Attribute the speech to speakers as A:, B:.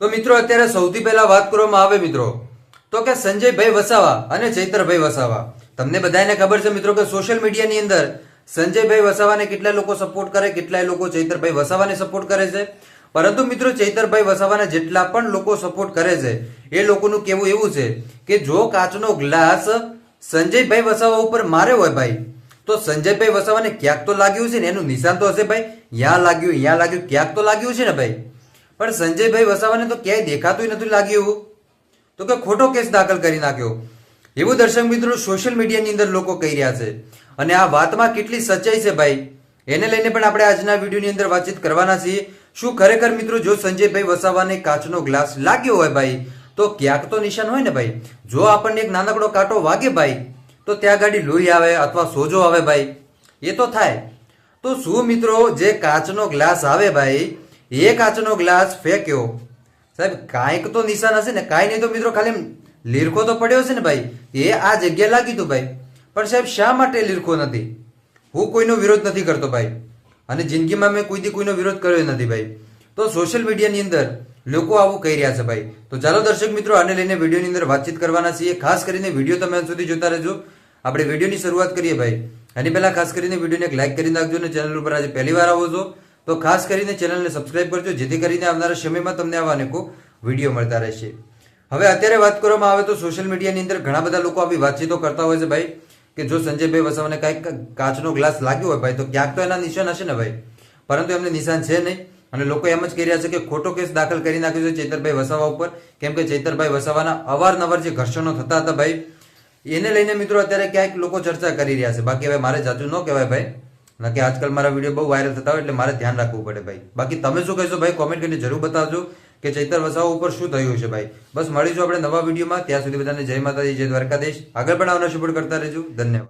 A: તો મિત્રો, અત્યારે સૌથી પહેલા વાત કરવામાં આવે મિત્રો. તો કે સંજયભાઈ વસાવા અને ચૈતરભાઈ વસાવા. તમને બધાને ખબર છે મિત્રો કે સોશિયલ મીડિયાની અંદર સંજયભાઈ વસાવાને કેટલા લોકો સપોર્ટ કરે, કેટલાય લોકો ચૈતરભાઈ વસાવાને સપોર્ટ કરે છે. પરંતુ મિત્રો, ચૈતરભાઈ વસાવાને જેટલા પણ લોકો સપોર્ટ કરે છે, એ લોકોનું કેવું એવું છે કે જો કાચનો ગ્લાસ સંજયભાઈ વસાવા ઉપર માર્યો હોય ભાઈ, તો સંજયભાઈ વસાવાને ક્યાંક તો લાગ્યું છે ને, એનું નિશાન તો હશે ભાઈ. યાં લાગ્યું, યા લાગ્યું, ક્યાંક તો લાગ્યું છે ને ભાઈ. પણ સંજયભાઈ વસાવાને તો ક્યાંય દેખાતું નથી લાગ્યું એવું. તો કે ખોટો કેસ દાખલ કરી નાખ્યો. એવું દર્શક મિત્રો સોશિયલ મીડિયાની અંદર લોકો કહી રહ્યા છે. અને આ વાતમાં કેટલી સચ્ચાઈ છે ભાઈ. એને લઈને પણ આપણે આજના વિડીયોની અંદર વાતચીત કરવાના છીએ. શું ખરેખર મિત્રો જો સંજયભાઈ વસાવાને કાચનો ગ્લાસ લાગ્યો હોય ભાઈ, તો ક્યાંક તો નિશાન હોય ને ભાઈ? જો આપણને એક નાનકડો કાંટો વાગે ભાઈ, તો ત્યાં ગાડી લોહી આવે અથવા સોજો આવે ભાઈ. એ તો થાય. તો શું મિત્રો, જે કાચનો ગ્લાસ આવે ભાઈ એ કાચનો ગ્લાસ ફેંક્યો. સાહેબ, કાંઈક તો નિશાન હશે ને, કાંઈ નહીં તો મિત્રો ખાલી લીરખો તો પડ્યો છે ને ભાઈ. એ આ જગ્યાએ લાગી હતું ભાઈ. પણ સાહેબ, શા માટે લીરખો નથી? હું કોઈનો વિરોધ નથી કરતો ભાઈ. અને જિંદગીમાં મેં કોઈથી કોઈનો વિરોધ કર્યો નથી ભાઈ. તો સોશિયલ મીડિયાની અંદર લોકો આવું કહી રહ્યા છે ભાઈ. તો ચાલો દર્શક મિત્રો, આને લઈને વિડીયોની અંદર વાતચીત કરવાના છીએ. ખાસ કરીને વીડિયો તમે સુધી જોતા રહેજો. આપણે વિડીયોની શરૂઆત કરીએ ભાઈ. એની પહેલા ખાસ કરીને વિડીયોને એક લાઇક કરી નાખજો અને ચેનલ ઉપર આજે પહેલી વાર આવો છો. તો ખાસ કરીને ચેનલને સબસ્ક્રાઇબ કરજો, જેથી કરીને આવનારા સમયમાં તમને આવા અનેકો વીડિયો મળતા રહેશે. હવે અત્યારે વાત કરવામાં આવે તો સોશિયલ મીડિયાની અંદર ઘણા બધા લોકો આવી વાતચીતો કરતા હોય છે ભાઈ, કે જો સંજયભાઈ વસાવાને કાંઈક કાચનો ગ્લાસ લાગ્યો હોય ભાઈ, તો ક્યાંક તો એના નિશાન હશે ને ભાઈ? પરંતુ એમને નિશાન છે નહીં. અને લોકો એમ જ કહી રહ્યા છે કે ખોટો કેસ દાખલ કરી નાખ્યો છે ચેતરભાઈ વસાવા ઉપર. કેમ કે ચેતરભાઈ વસાવાના અવારનવાર જે ઘર્ષણો થતા હતા ભાઈ, એને લઈને મિત્રો અત્યારે ક્યાંક લોકો ચર્ચા કરી રહ્યા છે. બાકી હવે મારે જાજુ ન કહેવાય ભાઈ. ના કે આજકાલ મારા વીડિયો બહુ વાયરલ થતા હોય એટલે મારે ધ્યાન રાખવું પડે ભાઈ. બાકી તમે શું કહેશો ભાઈ? કોમેન્ટ કરીને જરૂર બતાવજો કે ચૈતર વસાવ ઉપર શું થયું છે ભાઈ? બસ મળીશું આપણે નવા વિડીયોમાં ત્યાં સુધી બધાને જય માતાજી, જય દ્વારકાધીશ. આગળ પણ આવનાર સપોર્ટ કરતા રહેજો. ધન્યવાદ.